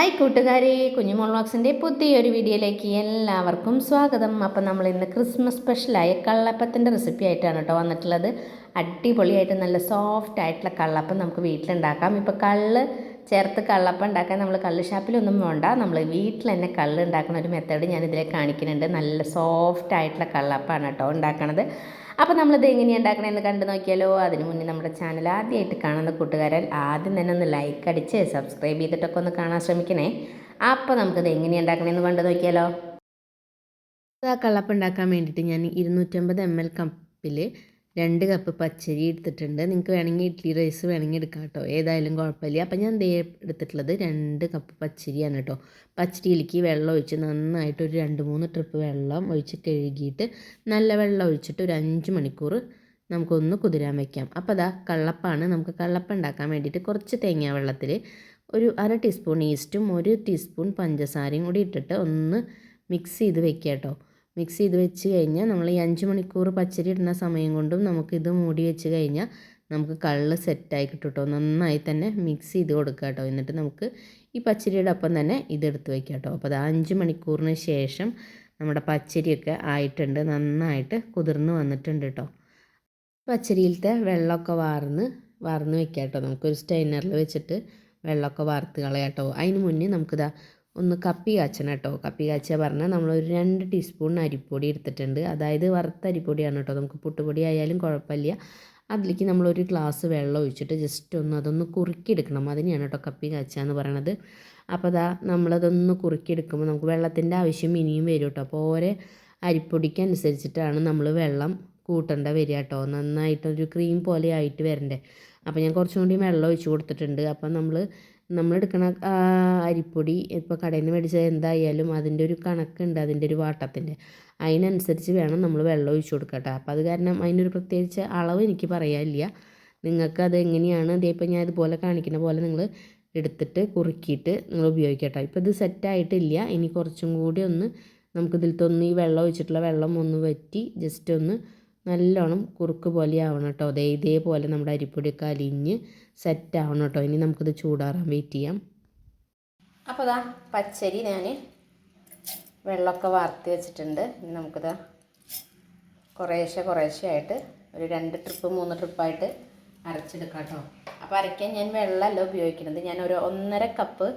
Hi കൂട്ടുകാരെ കുഞ്ഞുമോൾ വ്ളോഗ്സിന്റെ പുതിയൊരു വീഡിയോയിലേക്ക് എല്ലാവർക്കും സ്വാഗതം. അപ്പം നമ്മൾ ഇന്ന് ക്രിസ്മസ് സ്പെഷ്യലായ കള്ളപ്പത്തിന്റെ റെസിപ്പി ആയിട്ടാണ് കേട്ടോ വന്നിട്ടുള്ളത്. അടിപൊളിയായിട്ട് നല്ല സോഫ്റ്റ് ആയിട്ടുള്ള കള്ളപ്പം നമുക്ക് വീട്ടിലുണ്ടാക്കാം. ഇപ്പോൾ കള്ള് ചേർത്ത് കള്ളപ്പം ഉണ്ടാക്കാൻ നമ്മൾ കള്ള് ഷാപ്പിലൊന്നും വേണ്ട. നമ്മൾ വീട്ടിൽ തന്നെ കള്ള് ഉണ്ടാക്കുന്ന ഒരു മെത്തേഡ് ഞാൻ ഇതിലെ കാണിക്കുന്നുണ്ട്. നല്ല സോഫ്റ്റ് ആയിട്ടുള്ള കള്ളപ്പമാണ് കേട്ടോ ഉണ്ടാക്കണത്. അപ്പോൾ നമ്മളിത് എങ്ങനെയാണ് ഉണ്ടാക്കണമെന്ന് കണ്ടു നോക്കിയാലോ. അതിന് മുന്നേ നമ്മുടെ ചാനൽ ആദ്യമായിട്ട് കാണുന്ന കൂട്ടുകാരൻ ആദ്യം തന്നെ ഒന്ന് ലൈക്ക് അടിച്ച് സബ്സ്ക്രൈബ് ചെയ്തിട്ടൊക്കെ ഒന്ന് കാണാൻ ശ്രമിക്കണേ. അപ്പോൾ നമുക്കിത് എങ്ങനെയാണ് ഉണ്ടാക്കണമെന്ന് കണ്ടു നോക്കിയാലോ. ആ കള്ളപ്പം ഉണ്ടാക്കാൻ വേണ്ടിയിട്ട് ഞാൻ ഇരുന്നൂറ്റമ്പത് എം എൽ കപ്പിൽ രണ്ട് കപ്പ് പച്ചരി എടുത്തിട്ടുണ്ട്. നിങ്ങൾക്ക് വേണമെങ്കിൽ ഇഡ്ഡലി റൈസ് വേണമെങ്കിൽ എടുക്കാം കേട്ടോ. ഏതായാലും കുഴപ്പമില്ല. അപ്പം ഞാൻ ദേ എടുത്തിട്ടുള്ളത് രണ്ട് കപ്പ് പച്ചരിയാണ് കേട്ടോ. പച്ചരിയിലേക്ക് വെള്ളം ഒഴിച്ച് നന്നായിട്ട് ഒരു രണ്ട് മൂന്ന് ട്രിപ്പ് വെള്ളം ഒഴിച്ച് കഴുകിയിട്ട് നല്ല വെള്ളം ഒഴിച്ചിട്ട് ഒരു അഞ്ച് മണിക്കൂർ നമുക്കൊന്ന് കുതിരാൻ വയ്ക്കാം അപ്പോൾ അതാ കള്ളപ്പാണ്. നമുക്ക് കള്ളപ്പം ഉണ്ടാക്കാൻ വേണ്ടിയിട്ട് കുറച്ച് തേങ്ങ വെള്ളത്തിൽ ഒരു അര ടീസ്പൂൺ ഈസ്റ്റും ഒരു ടീസ്പൂൺ പഞ്ചസാരയും കൂടി ഇട്ടിട്ട് ഒന്ന് മിക്സ് ചെയ്ത് വെക്കുക കേട്ടോ. മിക്സ് ചെയ്ത് വെച്ച് കഴിഞ്ഞാൽ നമ്മൾ ഈ അഞ്ച് മണിക്കൂർ പച്ചരി ഇടുന്ന സമയം കൊണ്ടും നമുക്കിത് മൂടി വെച്ച് കഴിഞ്ഞാൽ നമുക്ക് കള്ള് സെറ്റായി കിട്ടും കേട്ടോ നന്നായി തന്നെ മിക്സ് ചെയ്ത് കൊടുക്കുക കേട്ടോ എന്നിട്ട് നമുക്ക് ഈ പച്ചരിയുടെ ഒപ്പം തന്നെ ഇതെടുത്ത് വയ്ക്കുക കേട്ടോ അപ്പോൾ അത് അഞ്ച് മണിക്കൂറിന് ശേഷം നമ്മുടെ പച്ചരിയൊക്കെ ആയിട്ടുണ്ട്. നന്നായിട്ട് കുതിർന്ന് വന്നിട്ടുണ്ട് കേട്ടോ പച്ചരിയിലത്തെ വെള്ളമൊക്കെ വാർന്ന് വാർന്ന് വെക്കാം കേട്ടോ നമുക്കൊരു സ്റ്റൈനറിൽ വെച്ചിട്ട് വെള്ളമൊക്കെ വാർത്ത് കളയാം കേട്ടോ അതിന് മുന്നേ നമുക്കിതാ ഒന്ന് കപ്പി കാച്ചണം കേട്ടോ. കപ്പി കാച്ചുക പറഞ്ഞാൽ നമ്മളൊരു രണ്ട് ടീസ്പൂൺ അരിപ്പൊടി എടുത്തിട്ടുണ്ട്. അതായത് വറുത്ത അരിപ്പൊടിയാണ് കേട്ടോ. നമുക്ക് പുട്ടുപൊടി ആയാലും കുഴപ്പമില്ല. അതിലേക്ക് നമ്മളൊരു ഗ്ലാസ് വെള്ളം ഒഴിച്ചിട്ട് ജസ്റ്റ് ഒന്ന് അതൊന്ന് കുറുക്കിയെടുക്കണം. അതിനെയാണ് കേട്ടോ കപ്പി കാച്ചുക എന്ന് പറയണത്. അപ്പോൾ അതാ നമ്മളതൊന്ന് കുറുക്കിയെടുക്കുമ്പോൾ നമുക്ക് വെള്ളത്തിന്റെ ആവശ്യം ഇനിയും വരും കേട്ടോ. അപ്പോൾ ഓരോ അരിപ്പൊടിക്ക് അനുസരിച്ചിട്ടാണ് നമ്മൾ വെള്ളം കൂട്ടേണ്ട വരിക കേട്ടോ. നന്നായിട്ടൊരു ക്രീം പോലെ ആയിട്ട് വരണ്ടേ. അപ്പോൾ ഞാൻ കുറച്ചും കൂടി വെള്ളം ഒഴിച്ച് കൊടുത്തിട്ടുണ്ട്. അപ്പം നമ്മൾ നമ്മളെടുക്കണ അരിപ്പൊടി ഇപ്പോൾ കടയിൽ നിന്ന് മേടിച്ചത് എന്തായാലും അതിന്റെ ഒരു കണക്കുണ്ട് അതിന്റെ ഒരു വാട്ടത്തിന്റെ. അതിനനുസരിച്ച് വേണം നമ്മൾ വെള്ളം ഒഴിച്ചു കൊടുക്കട്ടെ. അപ്പോൾ അത് കാരണം അതിനൊരു പ്രത്യേകിച്ച് അളവ് എനിക്ക് പറയാനില്ല. നിങ്ങൾക്ക് അത് എങ്ങനെയാണ്? ഇതേപ്പോൾ ഞാൻ ഇതുപോലെ കാണിക്കുന്ന പോലെ നിങ്ങൾ എടുത്തിട്ട് കുറുക്കിയിട്ട് നിങ്ങൾ ഉപയോഗിക്കട്ടെ. ഇപ്പോൾ ഇത് സെറ്റായിട്ടില്ല ഇനി കുറച്ചും കൂടി ഒന്ന് നമുക്കിതിലത്തൊന്ന് ഈ വെള്ളം ഒഴിച്ചിട്ടുള്ള വെള്ളം ഒന്ന് വറ്റി ജസ്റ്റ് ഒന്ന് നല്ലോണം കുറുക്ക് പോലെ ആവണം കേട്ടോ. അതേ ഇതേപോലെ നമ്മുടെ അരിപ്പൊടിയൊക്കെ അലിഞ്ഞ് സെറ്റ് ആവണം കേട്ടോ. ഇനി നമുക്കിത് ചൂടാറാൻ വെയിറ്റ് ചെയ്യാം. അപ്പോൾ ഇതാ പച്ചരി ഞാൻ വെള്ളമൊക്കെ വാർത്തി വെച്ചിട്ടുണ്ട്. ഇനി നമുക്കിതാ കുറേശ്ശെ കുറേശ്ശെ ആയിട്ട് ഒരു രണ്ട് ട്രിപ്പ് മൂന്ന് ട്രിപ്പായിട്ട് അരച്ചെടുക്കാം കേട്ടോ. അപ്പോൾ അരയ്ക്കാൻ ഞാൻ വെള്ളമല്ല ഉപയോഗിക്കുന്നത്. ഞാൻ ഒരു ഒന്നര കപ്പ്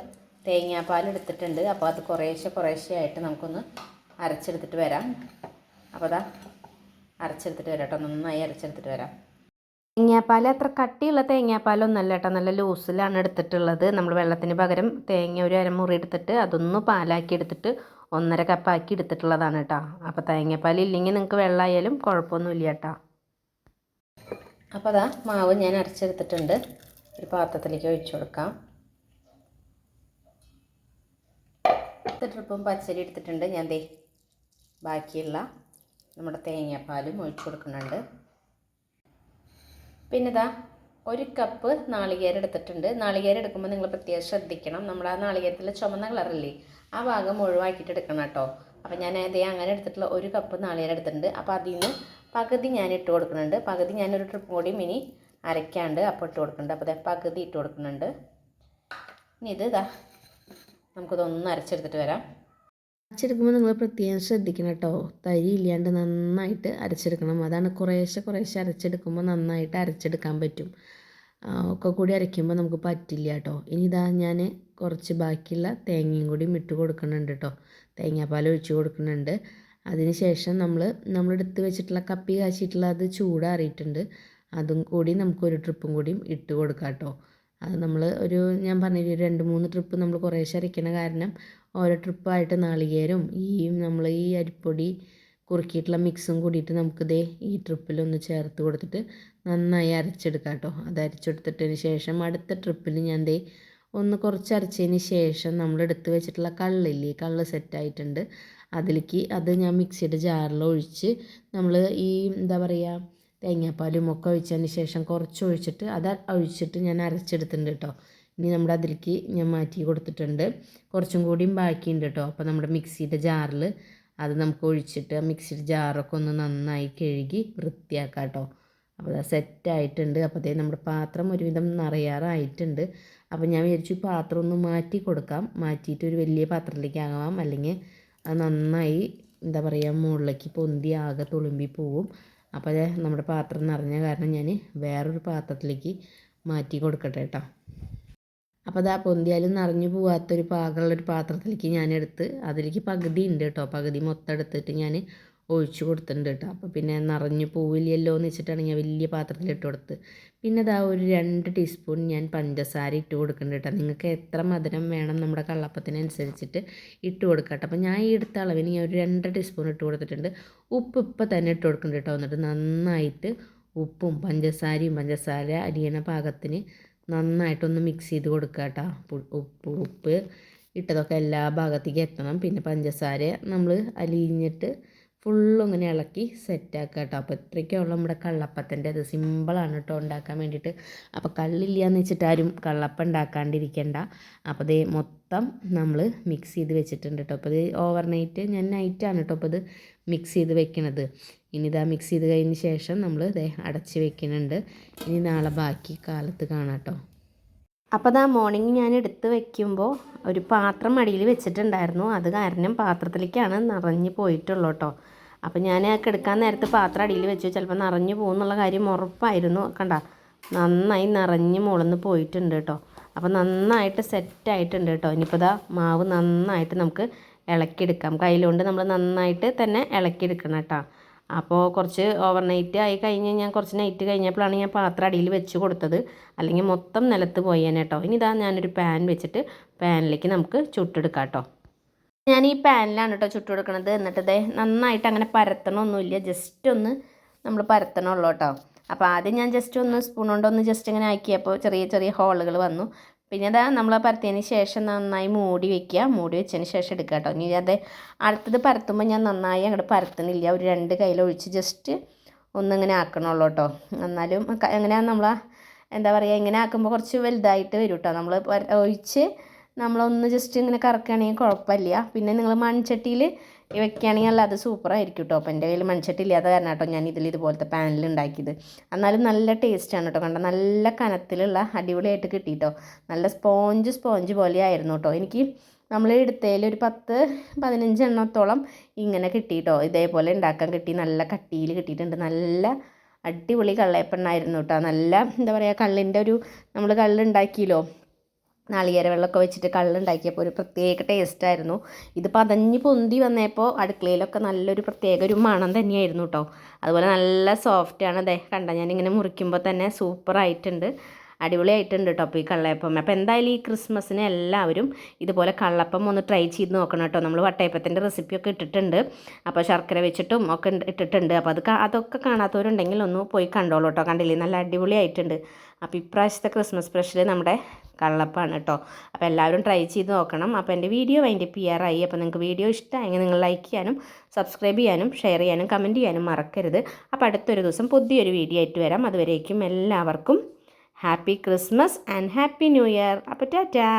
തേങ്ങാപ്പാൽ എടുത്തിട്ടുണ്ട്. അപ്പോൾ അത് കുറേശ്ശെ കുറേശ്ശെ ആയിട്ട് നമുക്കൊന്ന് അരച്ചെടുത്തിട്ട് വരാം. അപ്പോൾ അതാ അരച്ചെടുത്തിട്ട് വരാം കേട്ടോ. നന്നായി അരച്ചെടുത്തിട്ട് വരാം. തേങ്ങാപ്പാൽ അത്ര കട്ടിയുള്ള തേങ്ങാപ്പാലൊന്നല്ല കേട്ടോ. നല്ല ലൂസിലാണ് എടുത്തിട്ടുള്ളത്. നമ്മൾ വെള്ളത്തിന് പകരം തേങ്ങ ഒരു അരമുറി എടുത്തിട്ട് അതൊന്ന് പാലാക്കി എടുത്തിട്ട് ഒന്നര കപ്പാക്കി എടുത്തിട്ടുള്ളതാണ് കേട്ടോ. അപ്പോൾ തേങ്ങാപ്പാൽ ഇല്ലെങ്കിൽ നിങ്ങൾക്ക് വെള്ളമായാലും കുഴപ്പമൊന്നുമില്ല കേട്ടോ. അപ്പോൾ അതാ മാവ് ഞാൻ അരച്ചെടുത്തിട്ടുണ്ട്. ഒരു പാത്രത്തിലേക്ക് ഒഴിച്ചു കൊടുക്കാം. പത്ത് ട്രിപ്പും പച്ചരി എടുത്തിട്ടുണ്ട്. ഞാൻ ദേ ബാക്കിയുള്ള നമ്മുടെ തേങ്ങാപ്പാലും ഒഴിച്ച് കൊടുക്കുന്നുണ്ട്. പിന്നെ ഇതാ ഒരു കപ്പ് നാളികേരം എടുത്തിട്ടുണ്ട്. നാളികേരം എടുക്കുമ്പോൾ നിങ്ങൾ പ്രത്യേകം ശ്രദ്ധിക്കണം. നമ്മൾ ആ നാളികേരത്തിലെ ചുമന്ന കളറില്ലേ ആ ഭാഗം ഒഴിവാക്കിയിട്ട് എടുക്കണം കേട്ടോ. അപ്പോൾ ഞാൻ അതേ അങ്ങനെ എടുത്തിട്ടുള്ള ഒരു കപ്പ് നാളികേരം എടുത്തിട്ടുണ്ട്. അപ്പോൾ അതിൽ നിന്ന് പകുതി ഞാൻ ഇട്ട് കൊടുക്കുന്നുണ്ട്. പകുതി ഞാനൊരു ട്രിപ്പ് കൂടി ഇനി അരയ്ക്കാണ്ട് അപ്പോൾ ഇട്ട് കൊടുക്കുന്നുണ്ട്. അപ്പോൾ പകുതി ഇട്ട് കൊടുക്കുന്നുണ്ട്. ഇനി ഇത് ഇതാ നമുക്കിതൊന്ന് അരച്ചെടുത്തിട്ട് വരാം. അരച്ചെടുക്കുമ്പോൾ നിങ്ങൾ പ്രത്യേകം ശ്രദ്ധിക്കണം കേട്ടോ. തരി ഇല്ലാണ്ട് നന്നായിട്ട് അരച്ചെടുക്കണം. അതാണ് കുറേശ്ശെ കുറേശ്ശെ അരച്ചെടുക്കുമ്പോൾ നന്നായിട്ട് അരച്ചെടുക്കാൻ പറ്റും. ഒക്കെ കൂടി അരയ്ക്കുമ്പോൾ നമുക്ക് പറ്റില്ല കേട്ടോ. ഇനി ഇതാ ഞാൻ കുറച്ച് ബാക്കിയുള്ള തേങ്ങയും കൂടി ഇട്ട് കൊടുക്കുന്നുണ്ട് കേട്ടോ. തേങ്ങാപ്പാൽ ഒഴിച്ച് കൊടുക്കുന്നുണ്ട്. അതിന് ശേഷം നമ്മൾ നമ്മളെടുത്ത് വെച്ചിട്ടുള്ള കപ്പി കാച്ചിട്ടുള്ള അത് ചൂടാറിയിട്ടുണ്ട്. അതും കൂടി നമുക്കൊരു ട്രിപ്പും കൂടിയും ഇട്ട് കൊടുക്കാം കേട്ടോ. അത് നമ്മൾ ഒരു ഞാൻ പറഞ്ഞില്ലേ രണ്ട് മൂന്ന് ട്രിപ്പ് നമ്മൾ കുറേശ്ശെ അരയ്ക്കണ കാരണം ഓരോ ട്രിപ്പായിട്ട് നാളികേരം ഈ നമ്മൾ ഈ അരിപ്പൊടി കുറുക്കിയിട്ടുള്ള മിക്സും കൂടിയിട്ട് നമുക്കിതേ ഈ ട്രിപ്പിലൊന്ന് ചേർത്ത് കൊടുത്തിട്ട് നന്നായി അരച്ചെടുക്കാം കേട്ടോ. അത് അരച്ചെടുത്തിട്ടതിന് ശേഷം അടുത്ത ട്രിപ്പിൽ ഞാൻ ദേ ഒന്ന് കുറച്ച് അരച്ചതിന് ശേഷം നമ്മൾ എടുത്ത് വെച്ചിട്ടുള്ള കള്ളില്ലേ കള്ള് സെറ്റായിട്ടുണ്ട് അതിലേക്ക് അത് ഞാൻ മിക്സിയുടെ ജാറിൽ ഒഴിച്ച് നമ്മൾ ഈ എന്താ പറയുക തേങ്ങാപ്പാലും ഒക്കെ ഒഴിച്ചതിന് ശേഷം കുറച്ച് ഒഴിച്ചിട്ട് അത് ഒഴിച്ചിട്ട് ഞാൻ അരച്ചെടുത്തിട്ടുണ്ട് കേട്ടോ. ഇനി നമ്മുടെ അതിലേക്ക് ഞാൻ മാറ്റി കൊടുത്തിട്ടുണ്ട്. കുറച്ചും കൂടിയും ബാക്കിയുണ്ട് കേട്ടോ. അപ്പോൾ നമ്മുടെ മിക്സിയുടെ ജാറിൽ അത് നമുക്ക് ഒഴിച്ചിട്ട് മിക്സിയുടെ ജാറൊക്കെ ഒന്ന് നന്നായി കഴുകി വൃത്തിയാക്കാം കേട്ടോ. അപ്പോൾ അത് സെറ്റായിട്ടുണ്ട് അപ്പോൾ അതേ നമ്മുടെ പാത്രം ഒരുവിധം നിറയാറായിട്ടുണ്ട്. അപ്പോൾ ഞാൻ വിചാരിച്ചു പാത്രം ഒന്ന് മാറ്റി കൊടുക്കാം. മാറ്റിയിട്ട് ഒരു വലിയ പാത്രത്തിലേക്ക് ആകാം. അല്ലെങ്കിൽ അത് നന്നായി എന്താ പറയുക മുകളിലേക്ക് പൊന്തി ആകെ തുളുമ്പി പോവും. അപ്പോൾ അത് നമ്മുടെ പാത്രം നിറഞ്ഞ കാരണം ഞാൻ വേറൊരു പാത്രത്തിലേക്ക് മാറ്റി കൊടുക്കട്ടെ കേട്ടോ. അപ്പോൾ അതാ പൊന്തിയാലും നിറഞ്ഞു പോകാത്തൊരു പാകമുള്ളൊരു പാത്രത്തിലേക്ക് ഞാൻ എടുത്ത് അതിലേക്ക് പകുതി ഉണ്ട് കേട്ടോ. പകുതി മൊത്തം എടുത്തിട്ട് ഞാൻ ഒഴിച്ചു കൊടുത്തിട്ടുണ്ട് കേട്ടോ. അപ്പോൾ പിന്നെ നിറഞ്ഞു പോവില്ലല്ലോ എന്ന് വെച്ചിട്ടാണ് ഞാൻ വലിയ പാത്രത്തിൽ ഇട്ട് കൊടുത്ത് പിന്നെ ഇതാ ഒരു രണ്ട് ടീസ്പൂൺ ഞാൻ പഞ്ചസാര ഇട്ട് കൊടുക്കുന്നുണ്ട് കേട്ടോ. നിങ്ങൾക്ക് എത്ര മധുരം വേണം നമ്മുടെ കള്ളപ്പത്തിനനുസരിച്ചിട്ട് ഇട്ട് കൊടുക്കാം കേട്ടോ. അപ്പോൾ ഞാൻ ഈ എടുത്ത അളവിന് ഞാൻ ഒരു രണ്ട് ടീസ്പൂൺ ഇട്ട് കൊടുത്തിട്ടുണ്ട്. ഉപ്പ് ഇപ്പം തന്നെ ഇട്ട് കൊടുക്കുന്നുണ്ട് കേട്ടോ. എന്നിട്ട് നന്നായിട്ട് ഉപ്പും പഞ്ചസാരയും പഞ്ചസാര അരിയണ പാകത്തിന് നന്നായിട്ടൊന്ന് മിക്സ് ചെയ്ത് കൊടുക്കുക കേട്ടോ. ഉപ്പ് ഉപ്പ് ഇട്ടതൊക്കെ എല്ലാ ഭാഗത്തേക്കും എത്തണം. പിന്നെ പഞ്ചസാര നമ്മൾ അലിഞ്ഞിട്ട് ഫുള്ളും ഇങ്ങനെ ഇളക്കി സെറ്റാക്കുക കേട്ടോ അപ്പോൾ ഇത്രയ്ക്കുള്ള നമ്മുടെ കള്ളപ്പത്തിന്റെ അത് സിമ്പിളാണ് കേട്ടോ ഉണ്ടാക്കാൻ വേണ്ടിയിട്ട്. അപ്പോൾ കള്ളില്ല എന്ന് വെച്ചിട്ട് ആരും കള്ളപ്പം ഉണ്ടാക്കാണ്ടിരിക്കണ്ട. അപ്പോൾ ഇത് മൊത്തം നമ്മൾ മിക്സ് ചെയ്ത് വെച്ചിട്ടുണ്ട് കേട്ടോ. അപ്പോൾ ഇത് ഓവർ നൈറ്റ് ഞാൻ നൈറ്റാണ് കേട്ടോ അപ്പോൾ ഇത് മിക്സ് ചെയ്ത് വെക്കണത്. ഇനി ഇതാ മിക്സ് ചെയ്ത് കഴിഞ്ഞ ശേഷം നമ്മൾ ഇതേ അടച്ച് വെക്കുന്നുണ്ട് ഇനി നാളെ ബാക്കി കാലത്ത് കാണാം കേട്ടോ. അപ്പോൾ അതാ മോർണിംഗ് ഞാൻ എടുത്ത് വെക്കുമ്പോൾ ഒരു പാത്രം അടിയിൽ വെച്ചിട്ടുണ്ടായിരുന്നു. അത് കാരണം പാത്രത്തിലേക്കാണ് നിറഞ്ഞു പോയിട്ടുള്ളൂ കേട്ടോ. അപ്പോൾ ഞാൻ കിടക്കാൻ നേരത്തെ പാത്രം അടിയിൽ വെച്ചു ചിലപ്പോൾ നിറഞ്ഞു പോകുന്നുള്ള കാര്യം ഉറപ്പായിരുന്നു. കണ്ട നന്നായി നിറഞ്ഞ് മുളന്ന് പോയിട്ടുണ്ട് കേട്ടോ അപ്പോൾ നന്നായിട്ട് സെറ്റായിട്ടുണ്ട് കേട്ടോ ഇനിയിപ്പോൾ ഇതാ മാവ് നന്നായിട്ട് നമുക്ക് ഇളക്കിയെടുക്കാം. കയ്യിലുകൊണ്ട് നമ്മൾ നന്നായിട്ട് തന്നെ ഇളക്കിയെടുക്കണം കേട്ടോ അപ്പോൾ കുറച്ച് ഓവർ നൈറ്റ് ആയി കഴിഞ്ഞ് ഞാൻ കുറച്ച് നൈറ്റ് കഴിഞ്ഞപ്പോഴാണ് ഞാൻ പാത്രം അടിയിൽ വെച്ച് കൊടുത്തത്. അല്ലെങ്കിൽ മൊത്തം നിലത്ത് പോയേനെ കേട്ടോ ഇനി ഇതാ ഞാനൊരു പാൻ വെച്ചിട്ട് പാനിലേക്ക് നമുക്ക് ചുട്ടെടുക്കാം കേട്ടോ ഞാൻ ഈ പാനിലാണ് കേട്ടോ ചുട്ടു കൊടുക്കണത് എന്നിട്ട് ഇതേ നന്നായിട്ട് അങ്ങനെ പരത്തണമൊന്നുമില്ല. ജസ്റ്റ് ഒന്ന് നമ്മൾ പരത്തണമുള്ളൂ കേട്ടോ അപ്പോൾ ആദ്യം ഞാൻ ജസ്റ്റ് ഒന്ന് സ്പൂൺ കൊണ്ടൊന്ന് ജസ്റ്റ് ഇങ്ങനെ ആക്കിയപ്പോൾ ചെറിയ ചെറിയ ഹോളുകൾ വന്നു. പിന്നെ അതാ നമ്മൾ പരത്തിയതിന് ശേഷം നന്നായി മൂടി വെക്കുക. മൂടി വെച്ചതിന് ശേഷം എടുക്കുക കേട്ടോ ഇനി അത് അടുത്തത് പരത്തുമ്പോൾ ഞാൻ നന്നായി അങ്ങോട്ട് പരത്തുന്നില്ല. ഒരു രണ്ട് കയ്യിലൊഴിച്ച് ജസ്റ്റ് ഒന്നിങ്ങനെ ആക്കണുള്ളൂ കേട്ടോ എന്നാലും എങ്ങനെയാണ് നമ്മൾ എന്താ പറയുക ഇങ്ങനെ ആക്കുമ്പോൾ കുറച്ച് വലുതായിട്ട് വരും കേട്ടോ നമ്മൾ ഒഴിച്ച് നമ്മളൊന്ന് ജസ്റ്റ് ഇങ്ങനെ കറക്കുകയാണെങ്കിൽ കുഴപ്പമില്ല. പിന്നെ നിങ്ങൾ മൺചട്ടിയിൽ വെക്കുകയാണെങ്കിൽ അത് സൂപ്പറായിരിക്കും കേട്ടോ അപ്പോൾ എന്റെ കയ്യിൽ മൺചട്ടി ഇല്ലാത്ത കാരണം കേട്ടോ ഞാൻ ഇതിൽ ഇതുപോലത്തെ പാനിൽ ഉണ്ടാക്കിയത്. എന്നാലും നല്ല ടേസ്റ്റാണ് കേട്ടോ കണ്ടോ? നല്ല കനത്തിലുള്ള അടിപൊളിയായിട്ട് കിട്ടിയിട്ടോ നല്ല സ്പോഞ്ച് സ്പോഞ്ച് പോലെ ആയിരുന്നു കേട്ടോ എനിക്ക് നമ്മൾ എടുത്തതിൽ ഒരു പത്ത് പതിനഞ്ച് എണ്ണത്തോളം ഇങ്ങനെ കിട്ടിയിട്ടോ ഇതേപോലെ ഉണ്ടാക്കാൻ കിട്ടി. നല്ല കട്ടിയിൽ കിട്ടിയിട്ടുണ്ട്. നല്ല അടിപൊളി കള്ളയപ്പെണ്ണായിരുന്നു കേട്ടോ നല്ല എന്താ പറയുക കള്ളിന്റെ ഒരു നമ്മൾ കള്ളുണ്ടാക്കിയല്ലോ. നാളികേര വെള്ളമൊക്കെ വെച്ചിട്ട് കള്ളുണ്ടാക്കിയപ്പോൾ ഒരു പ്രത്യേക ടേസ്റ്റായിരുന്നു ഇത് പതഞ്ഞ് പൊന്തി വന്നപ്പോൾ അടുക്കളയിലൊക്കെ നല്ലൊരു പ്രത്യേക ഒരു മണം തന്നെയായിരുന്നു കേട്ടോ അതുപോലെ നല്ല സോഫ്റ്റാണ് അതെ കണ്ട? ഞാനിങ്ങനെ മുറിക്കുമ്പോൾ തന്നെ സൂപ്പറായിട്ടുണ്ട് അടിപൊളിയായിട്ടുണ്ട് കേട്ടോ ഈ കള്ളയപ്പം. അപ്പോൾ എന്തായാലും ഈ ക്രിസ്മസിന് എല്ലാവരും ഇതുപോലെ കള്ളപ്പം ഒന്ന് ട്രൈ ചെയ്ത് നോക്കണം കേട്ടോ നമ്മൾ വട്ടയപ്പത്തിന്റെ റെസിപ്പിയൊക്കെ ഇട്ടിട്ടുണ്ട്. അപ്പോൾ ശർക്കര വെച്ചിട്ടും ഒക്കെ ഇട്ടിട്ടുണ്ട്. അപ്പോൾ അത് അതൊക്കെ കാണാത്തവരുണ്ടെങ്കിൽ ഒന്ന് പോയി കണ്ടോളൂ കേട്ടോ കണ്ടില്ലേ? നല്ല അടിപൊളിയായിട്ടുണ്ട്. അപ്പോൾ ഇപ്രാവശ്യത്തെ ക്രിസ്മസ് സ്പെഷ്യൽ നമ്മുടെ കള്ളപ്പാണ് കേട്ടോ അപ്പോൾ എല്ലാവരും ട്രൈ ചെയ്ത് നോക്കണം. അപ്പോൾ എന്റെ വീഡിയോ അതിന്റെ പി ആർ ആയി. അപ്പോൾ നിങ്ങൾക്ക് വീഡിയോ ഇഷ്ടമായെങ്കിൽ നിങ്ങൾ ലൈക്ക് ചെയ്യാനും സബ്സ്ക്രൈബ് ചെയ്യാനും ഷെയർ ചെയ്യാനും കമന്റ് ചെയ്യാനും മറക്കരുത്. അപ്പോൾ അടുത്തൊരു ദിവസം പുതിയൊരു വീഡിയോ ആയിട്ട് വരാം. അതുവരേക്കും എല്ലാവർക്കും happy Christmas and happy new year അപ്പോൾ ടാറ്റാ